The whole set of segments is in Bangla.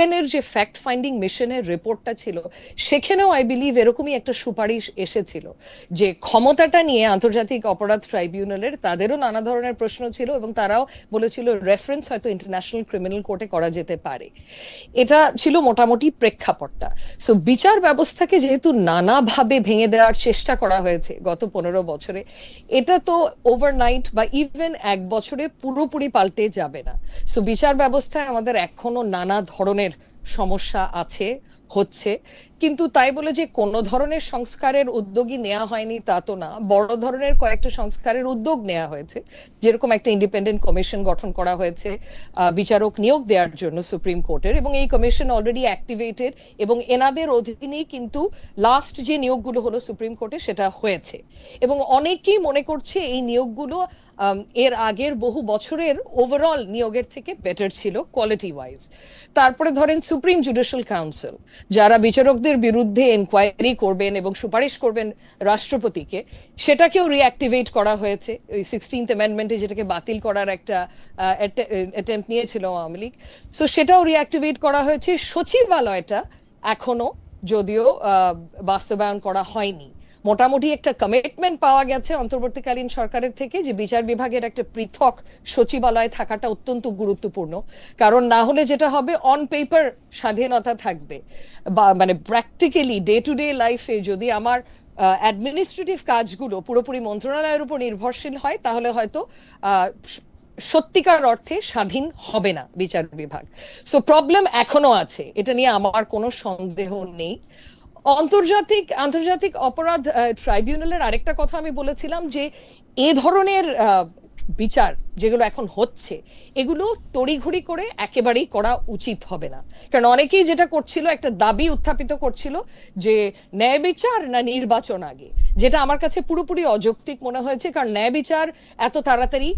ইউএনের যে ফ্যাক্ট ফাইন্ডিং মিশনের রিপোর্টটা ছিল, সেখানেও আই বিলিভ এরকমই একটা সুপারিশ এসেছিল যে ক্ষমতাটা নিয়ে আন্তর্জাতিক অপরাধ ট্রাইব্যুনালের তাদেরও নানা ধরনের প্রশ্ন ছিল এবং তারাও বলেছিল রেফারেন্স হয়তো ইন্টারন্যাশনাল ক্রিমিনাল কোর্টে করা যেতে পারে। এটা ছিল মোটামুটি প্রেক্ষাপটটা। সো বিচার ব্যবস্থাকে যেহেতু নানাভাবে ভেঙে দেওয়ার চেষ্টা করা হয়েছে গত পনেরো বছরে, এটা তো ওভারনাইট বা ইভেন এক বছরে পুরোপুরি পাল্টে যাবে না। সো বিচার ব্যবস্থায় আমাদের এখনও নানা ধরনের সমস্যা আছে। হচ্ছে। কিন্তু তাই বলে যে কোন ধরনের সংস্কারের উদ্যোগই নেওয়া হয়নি তা তো না। বড় ধরনের কয়েকটা সংস্কারের উদ্যোগ নেওয়া হয়েছে। যেরকম একটা ইন্ডিপেন্ডেন্ট কমিশন গঠন করা হয়েছে বিচারক নিয়োগ দেওয়ার জন্য সুপ্রিম কোর্টের এবং এই কমিশন অলরেডি অ্যাক্টিভেটেড এবং এনাদের অধীনেই কিন্তু লাস্ট যে নিয়োগগুলো হলো সুপ্রিম কোর্টে সেটা হয়েছে। এবং অনেকেই মনে করছে এই নিয়োগগুলো এর আগের বহু বছরের ওভারঅল নিয়োগের থেকে বেটার ছিল কোয়ালিটি ওয়াইজ তারপরে ধরেন সুপ্রিম জুডিশিয়াল কাউন্সিল যারা বিচারকদের বিরুদ্ধে এনকোয়ারি করবেন এবং সুপারিশ করবেন রাষ্ট্রপতিকে, সেটাকেও রিঅ্যাক্টিভেট করা হয়েছে। ওই সিক্সটিন্থ অ্যামেন্ডমেন্টে যেটাকে বাতিল করার একটা অ্যাটেম্প নিয়েছিল আওয়ামী লীগ। সো সেটাও রিঅ্যাক্টিভেট করা হয়েছে। সচিবালয়টা এখনও যদিও বাস্তবায়ন করা হয়নি। মোটামুটি একটা কমিটমেন্ট পাওয়া গেছে অন্তর্বর্তীকালীন সরকারের থেকে যে বিচার বিভাগের একটা পৃথক সচিবালয় থাকাটা অত্যন্ত গুরুত্বপূর্ণ। কারণ না হলে যেটা হবে অন পেপার স্বাধীনতা থাকবে। বা মানে প্র্যাকটিক্যালি ডে টু ডে লাইফে যদি আমার অ্যাডমিনিস্ট্রেটিভ কাজগুলো পুরোপুরি মন্ত্রণালয়ের উপর নির্ভরশীল হয়, তাহলে হয়তো সত্যিকার অর্থে স্বাধীন হবে না বিচার বিভাগ। সো প্রবলেম এখনও আছে। এটা নিয়ে আমার কোনো সন্দেহ নেই। আন্তর্জাতিক আন্তর্জাতিক অপরাধ ট্রাইব্যুনালের আরেকটা কথা আমি বলেছিলাম যে এ ধরনের বিচার যেগুলো এখন হচ্ছে, এগুলো তড়িঘড়ি করে একেবারেই করা উচিত হবে না। কারণ অনেকেই যেটা করছিল, একটা দাবি উত্থাপিত করছিল যে ন্যায় বিচার না নির্বাচন আগে, যেটা আমার কাছে পুরোপুরি অযৌক্তিক মনে হয়েছে। কারণ ন্যায় বিচার এত তাড়াতাড়ি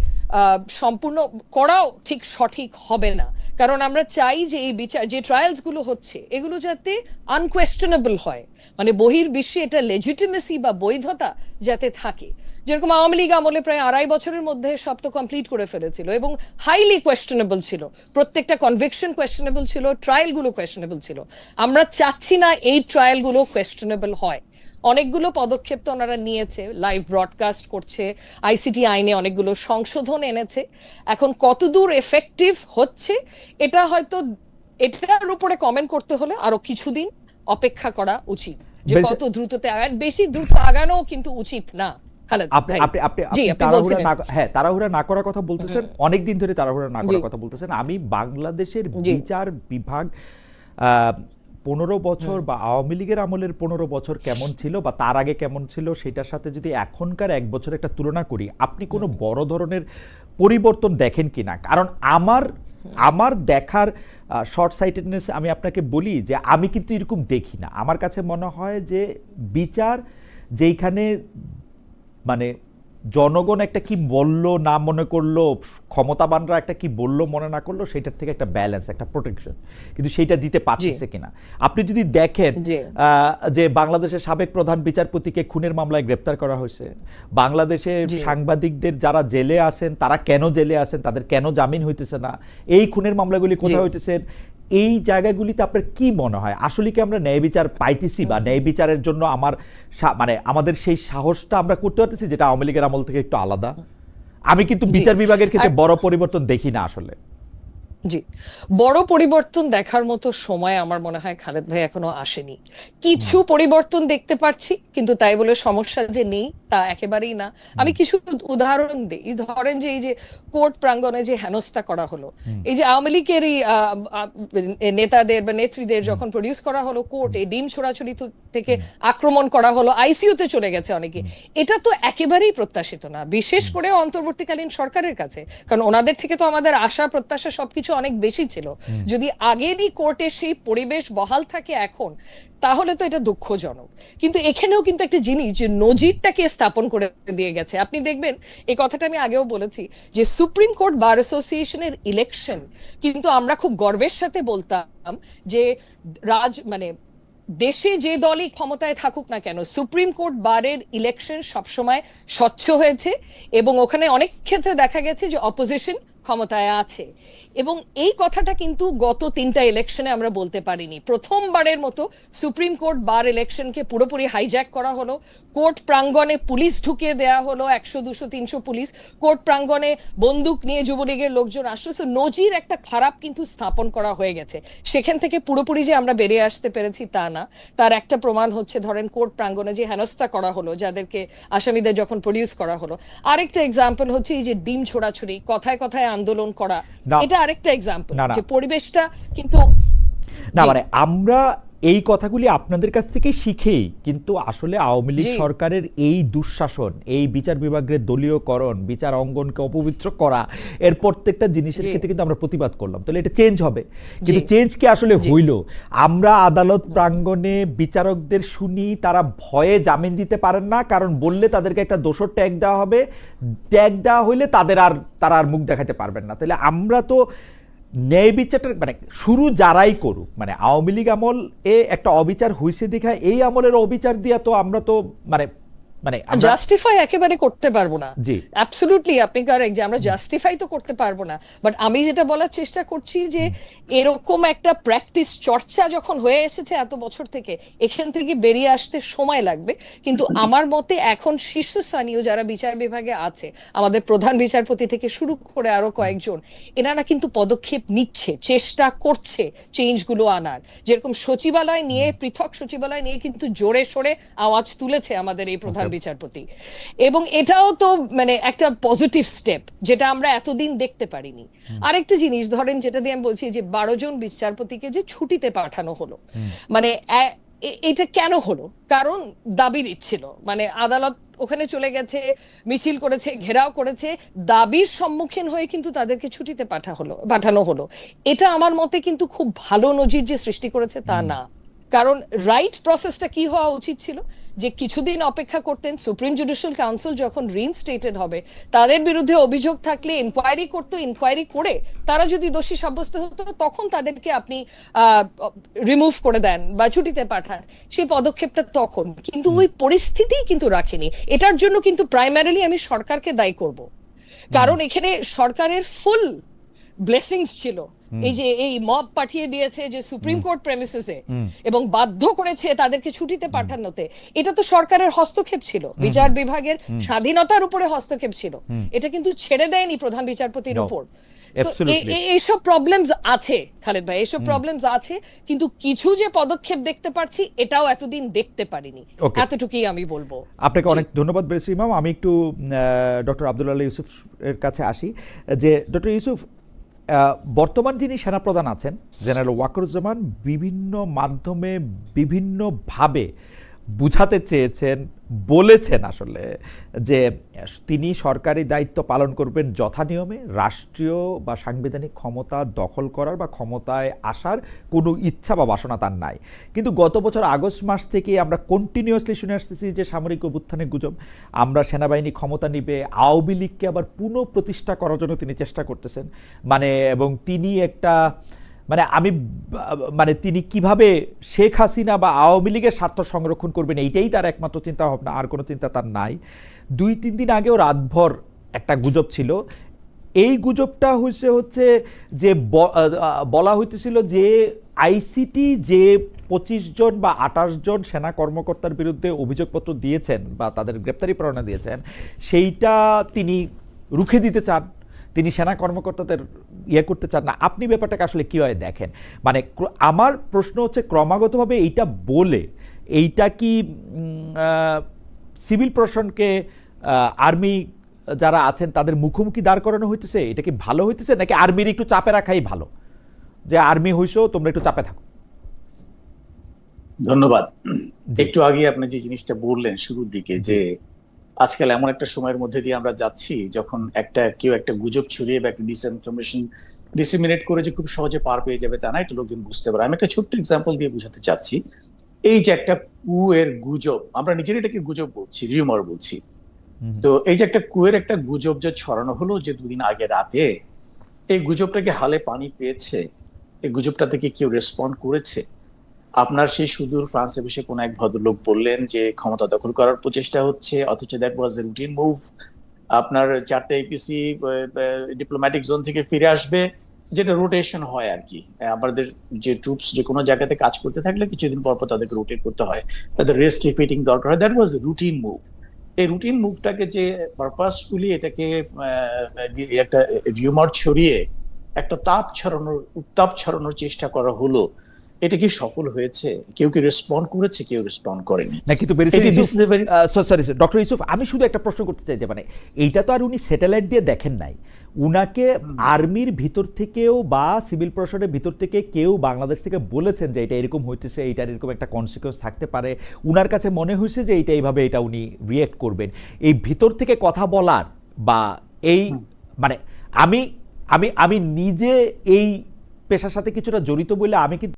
সম্পূর্ণ করাও ঠিক সঠিক হবে না। কারণ আমরা চাই যে এই বিচার, যে ট্রায়ালসগুলো হচ্ছে, এগুলো যাতে আনকোয়েশনেবল হয়। মানে বহির বিশ্বে এটা লেজিটিমেসি বা বৈধতা যাতে থাকে। যেরকম আওয়ামী লীগ আমলে প্রায় আড়াই বছরের মধ্যে সব তো কমপ্লিট করে ফেলেছিল এবং হাইলি কোয়েশ্চেনেবল ছিল। প্রত্যেকটা কনভিকশন কোয়েশ্চেনেবল ছিল ট্রায়ালগুলো কোয়েশ্চেনেবল ছিল। আমরা চাচ্ছি না এই ট্রায়ালগুলো কোয়েশ্চেনেবল হয়। অনেকগুলো পদক্ষেপ তো ওনারা নিয়েছে লাইভ ব্রডকাস্ট করছে আইসিটি আইনে অনেকগুলো সংশোধন এনেছে। এখন কতদূর এফেক্টিভ হচ্ছে এটা হয়তো এটার উপরে কমেন্ট করতে হলে আরও কিছুদিন অপেক্ষা করা উচিত। যে কত দ্রুততে আগান বেশি দ্রুত আগানো কিন্তু উচিত না হ্যাঁ তাড়াহুড়া না করার কথা বলতেছেন অনেক দিন ধরে তাড়াহুড়া না করার কথা বলতেছেন। আমি বাংলাদেশের। বিচার বিভাগ আহ, পনেরো বছর বা আওয়ামী লীগের আমলের পনেরো বছর কেমন ছিল বা তার আগে কেমন ছিল সেটার সাথে যদি এখনকার এক বছর একটা তুলনা করি আপনি কোনো বড় ধরনের পরিবর্তন দেখেন কিনা? কারণ আমার আমার দেখার শর্ট সাইটেডনেস আমি আপনাকে বলি যে আমি কিন্তু এরকম দেখি না। আমার কাছে মনে হয় যে বিচার যেইখানে মানে জনগণ একটা কি বলল না মনে করল ক্ষমতাবানরা একটা কি বলল মনে না করল সেটার থেকে একটা ব্যালেন্স একটা প্রোটেকশন কিন্তু সেইটা দিতে পারছে কিনা? আপনি যদি দেখেন আহ, যে বাংলাদেশের সাবেক প্রধান বিচারপতিকে খুনের মামলায় গ্রেপ্তার করা হয়েছে বাংলাদেশে সাংবাদিকদের যারা জেলে আছেন তারা কেন জেলে আছেন তাদের কেন জামিন হইতেছে না? এই খুনের মামলাগুলি কোথায় জি। হইতেছে? এই জায়গাগুলিতে আপনার কি মনে হয়? আসলে কি আমরা ন্যায় বিচার পাইতেছি বা ন্যায় বিচারের জন্য আমার মানে আমাদের সেই সাহসটা আমরা করতে পারতেছি যেটা আওয়ামী লীগের আমল থেকে একটু আলাদা? আমি কিন্তু বিচার বিভাগের ক্ষেত্রে বড় পরিবর্তন দেখি না আসলে। জি। বড় পরিবর্তন দেখার মতো সময় আমার মনে হয় খালেদ ভাই এখনও আসেনি। কিছু পরিবর্তন দেখতে পারছি কিন্তু তাই বলে সমস্যা যে নেই তা একেবারেই না। আমি কিছু উদাহরণ দিই। ধরেন যে এই যে কোর্ট প্রাঙ্গণে যে হেনস্থা করা হলো এই যে আওয়ামী লীগেরই আহ, নেতাদের বা নেত্রীদের যখন প্রডিউস করা হলো কোর্টে ডিম ছোড়াছুড়ি থেকে আক্রমণ করা হলো আইসিইউতে চলে গেছে অনেকে। এটা তো একেবারেই প্রত্যাশিত না। বিশেষ করে অন্তর্বর্তীকালীন সরকারের কাছে। কারণ ওনাদের থেকে তো আমাদের আশা প্রত্যাশা সবকিছু অনেক বেশি ছিল। যদি আগেরই কোর্টে সেই পরিবেশ বহাল থাকে এখন, তাহলে তো এটা দুঃখজনক। কিন্তু এখানেও কিন্তু একটা জিনিস যে নজিরটাকে স্থাপন করে দিয়ে গেছে। আপনি দেখবেন, এই কথাটা আমি আগেও বলেছি যে সুপ্রিম কোর্ট বার অ্যাসোসিয়েশনের ইলেকশন কিন্তু আমরা খুব গর্বের সাথে বলতাম যে রাজ মানে দেশে যে দলই ক্ষমতায় থাকুক না কেন, সুপ্রিম কোর্ট বারের ইলেকশন সবসময় স্বচ্ছ হয়েছে এবং ওখানে অনেক ক্ষেত্রে দেখা গেছে যে অপোজিশন ক্ষমতায় আছে। এবং এই কথাটা কিন্তু গত তিনটা ইলেকশনে আমরা বলতে পারিনি। প্রথমবারের মতো সুপ্রিম কোর্ট বার ইলেকশনকে পুরোপুরি হাইজ্যাক করা হলো। কোর্ট প্রাঙ্গণে পুলিশ ঢুকিয়ে দেয়া হলো একশো দুশো তিনশো পুলিশ। কোর্ট প্রাঙ্গণে বন্দুক নিয়ে যুবলীগের লোকজন আসলো। So, নজির একটা খারাপ কিন্তু স্থাপন করা হয়ে গেছে। সেখান থেকে পুরোপুরি যে আমরা বেরিয়ে আসতে পেরেছি তা না। তার একটা প্রমাণ হচ্ছে ধরেন কোর্ট প্রাঙ্গণে যে হেনস্থা করা হলো যাদেরকে আসামিদের যখন প্রডিউস করা হলো। আরেকটা এক্সাম্পল হচ্ছে এই যে ডিম ছোড়াছুড়ি কথায় কথায় আন্দোলন করা এটা আরেকটা এক্সাম্পল। যে পরিবেশটা কিন্তু না মানে আমরা এই কথাগুলি আপনাদের কাছ থেকে শিখেই কিন্তু আসলে আওয়ামী লীগ সরকারের এই দুঃশাসন এই বিচার বিভাগের দলীয়করণ বিচার অঙ্গনকে অপবিত্র করা এর প্রত্যেকটা জিনিসের ক্ষেত্রে কিন্তু আমরা প্রতিবাদ করলাম। তাহলে এটা চেঞ্জ হবে। কিন্তু চেঞ্জ কি আসলে হইল? আমরা আদালত প্রাঙ্গণে বিচারকদের শুনি তারা ভয়ে জামিন দিতে পারেন না কারণ বললে তাদেরকে একটা দোষর ট্যাগ দেওয়া হবে। ট্যাগ দেওয়া হইলে তাদের আর তারা আর মুখ দেখাতে পারবেন না। তাহলে আমরা তো ন্যায় বিচারটা মানে শুরু যারাই করুক মানে আওয়ামী লীগ আমল এ একটা অবিচার হয়েছে দেখা এই আমলের অবিচার দিয়া তো আমরা তো মানে মানে জাস্টিফাই একেবারে করতে পারব না। জি। অ্যাবসলিউটলি আপনি কারেক্ট যে আমরা জাস্টিফাই তো করতে পারব না। বাট আমি যেটা বলার চেষ্টা করছি যে এরকম একটা প্র্যাকটিস চর্চা যখন হয়ে এসেছে এত বছর থেকে এখান থেকে বেরিয়ে আসতে সময় লাগবে। কিন্তু আমার মতে এখন শীর্ষস্থানীয় যারা বিচার বিভাগে আছে আমাদের প্রধান বিচারপতি থেকে শুরু করে আরও কয়েকজন এনারা কিন্তু পদক্ষেপ নিচ্ছে চেষ্টা করছে চেঞ্জগুলো আনার। যেরকম সচিবালয় নিয়ে পৃথক সচিবালয় নিয়ে কিন্তু জোরে সোরে আওয়াজ তুলেছে আমাদের এই প্রধান বিচারপতি। এবং এটাও তো মানে একটা পজিটিভ স্টেপ যেটা আমরা এতদিন দেখতে পারিনি। আরেকটা জিনিস ধরেন যেটা দিয়ে আমি বলছি যে বারো জন বিচারপতিকে যে ছুটিতে পাঠানো হলো মানে এটা কেন হলো? কারণ দাবি দিচ্ছিল মানে আদালত ওখানে চলে গেছে মিছিল করেছে ঘেরাও করেছে দাবির সম্মুখীন হয়ে কিন্তু তাদেরকে ছুটিতে পাঠা হলো পাঠানো হলো। এটা আমার মতে কিন্তু খুব ভালো নজির যে সৃষ্টি করেছে তা না। কারণ রাইট প্রসেসটা কি হওয়া উচিত ছিল? যে কিছুদিন অপেক্ষা করতেন সুপ্রিম জুডিশিয়াল কাউন্সিল যখন রিইনস্টেটেড হবে তাদের বিরুদ্ধে অভিযোগ থাকলে ইনকোয়ারি করতো ইনকোয়ারি করে তারা যদি দোষী সাব্যস্ত হতো তখন তাদেরকে আপনি রিমুভ করে দেন বা ছুটিতে পাঠান। সেই পদক্ষেপটা তখন। কিন্তু ওই পরিস্থিতি কিন্তু রাখেনি। এটার জন্য কিন্তু প্রাইমারিলি আমি সরকারকে দায়ী করব। কারণ এখানে সরকারের ফুল ব্লেসিংস ছিল। এই যে এই মব পাঠিয়ে দিয়েছে যে সুপ্রিম কোর্ট প্রেমিসেসে এবং বাধ্য করেছে তাদেরকে ছুটিতে পাঠানোতে এটা তো সরকারের হস্তক্ষেপ ছিল। বিচার বিভাগের স্বাধীনতার উপরে হস্তক্ষেপ ছিল। এটা কিন্তু ছেড়ে দেয়নি প্রধান বিচারপতির উপর। এইসব প্রবলেমস আছে খালেদ ভাই এইসব প্রবলেমস আছে কিন্তু কিছু যে পদক্ষেপ দেখতে পারছি এটাও এতদিন দেখতে পারিনি. এতটুকুই আমি বলব। আপনাকে অনেক ধন্যবাদ ইমাম। আমি একটু ডক্টর আব্দুল্লাহ ইউসুফ এর কাছে আসি যে ডক্টর ইউসুফ বর্তমান যিনি সেনাপ্রধান আছেন জেনারেল ওয়াকরুজ্জামান বিভিন্ন মাধ্যমে বিভিন্নভাবে বুঝাতে চেয়েছেন, বলেছেন আসলে যে তিনি সরকারি দায়িত্ব পালন করবেন যথানিয়মে রাষ্ট্রীয় বা সাংবিধানিক ক্ষমতা দখল করার বা ক্ষমতায় আসার কোনো ইচ্ছা বা বাসনা তার নাই। কিন্তু গত বছর আগস্ট মাস থেকে আমরা কন্টিনিউয়াসলি শুনে আসতেছি যে সামরিক অভ্যুত্থানের গুজব, আমরা সেনাবাহিনী ক্ষমতা নিবে, আওয়ামী লীগকে আবার পুনঃপ্রতিষ্ঠা করার জন্য তিনি চেষ্টা করতেছেন। মানে এবং তিনি একটা মানে আমি মানে তিনি কীভাবে শেখ হাসিনা বা আওয়ামী লীগের স্বার্থ সংরক্ষণ করবেন, এইটাই তার একমাত্র চিন্তা ভাবনা আর কোনো চিন্তা তার নাই। দুই, তিন দিন আগেও রাতভর একটা গুজব ছিল। এই গুজবটা হয়েছে হচ্ছে যে বলা হইতেছিল যে আইসিটি যে পঁচিশ জন বা আঠাশ জন সেনা কর্মকর্তার বিরুদ্ধে অভিযোগপত্র দিয়েছেন বা তাদের গ্রেপ্তারি পরোয়ানা দিয়েছেন, সেইটা তিনি রুখে দিতে চান। তিনি সেনা কর্মকর্তাদের ইয়ে করতে চান না। আপনি ব্যাপারটাকে আসলে কীভাবে দেখেন? মানে আমার প্রশ্ন হচ্ছে ক্রমাগতভাবে এইটা বলে এইটা কি সিভিল প্রশাসনকে আর্মি যারা আছেন তাদের মুখোমুখি দাঁড় করানো হইতেছে? এটা কি ভালো হইতেছে? নাকি আর্মির একটু চাপে রাখাই ভালো? যে আর্মি হইছো তোমরা একটু চাপে থাকো। ধন্যবাদ। একটু আগে আপনি যে জিনিসটা বললেন শুরুর দিকে যে আজকাল এমন একটা সময়ের মধ্যে দিয়ে আমরা যাচ্ছি যখন একটা কেউ একটা গুজব ছড়িয়ে বা একটা ডিসইনফরমেশন ডিসিমিনেট করে যে খুব সহজে পার পেয়ে যাবে তা না এটা লোকজন বুঝতে পারে। আমি একটা ছোট্ট এক্সাম্পল দিয়ে বুঝাতে চাচ্ছি। এই যে একটা কু এর গুজব আমরা নিজের এটাকে গুজব বলছি রিউমার বলছি। তো এই যে একটা কুয়ের একটা গুজব যে ছড়ানো হলো যে দুদিন আগে রাতে এই গুজবটাকে হালে পানি পেয়েছে এই গুজবটা থেকে কেউ রেসপন্ড করেছে? আপনার সেই সুদূর ফ্রান্সে বসে কোন এক ভদ্রলোক বললেন যে ক্ষমতা দখল করার প্রচেষ্টা হচ্ছে, অথচ দ্যাট ওয়াজ রুটিন মুভ আপনার চারটে এপিসি ডিপ্লোম্যাটিক জোন থেকে ফিরে আসবে, যেটা রোটেশন হয় আর কি। আমাদের যে ট্রুপস যে কোনো জায়গাতে কাজ করতে থাকলে কিছুদিন পর পর তাদেরকে রোটেট করতে হয়। তাদের রেস্ট রিফিটিং দরকার হয় দ্যাট ওয়াজ রুটিন মুভ এই রুটিন মুভটাকে যে পারপাসফুলি এটাকে একটা রিউমার ছড়িয়ে একটা তাপ ছড়ানোর, উত্তাপ ছড়ানোর চেষ্টা করা হলো এটা কি সফল হয়েছে? কেউ কি রেসপন্ড করেছে? কেউ রেসপন্ড করেনি। না কিন্তু সরি ডক্টর ইউসুফ আমি শুধু একটা প্রশ্ন করতে চাই যে মানে এইটা তো আর উনি স্যাটেলাইট দিয়ে দেখেন নাই। উনাকে আর্মির ভিতর থেকেও বা সিভিল প্রশাসনের ভিতর থেকে কেউ বাংলাদেশ থেকে বলেছেন যে এটা এরকম হইতেছে এইটার এরকম একটা কনসিকুয়েন্স থাকতে পারে। উনার কাছে মনে হয়েছে যে এইটা এইভাবে এটা উনি রিয়েক্ট করবেন। এই ভিতর থেকে কথা বলার বা এই মানে আমি আমি আমি নিজে এই পেশার সাথে কিছুটা জড়িত বলে আমি কিন্তু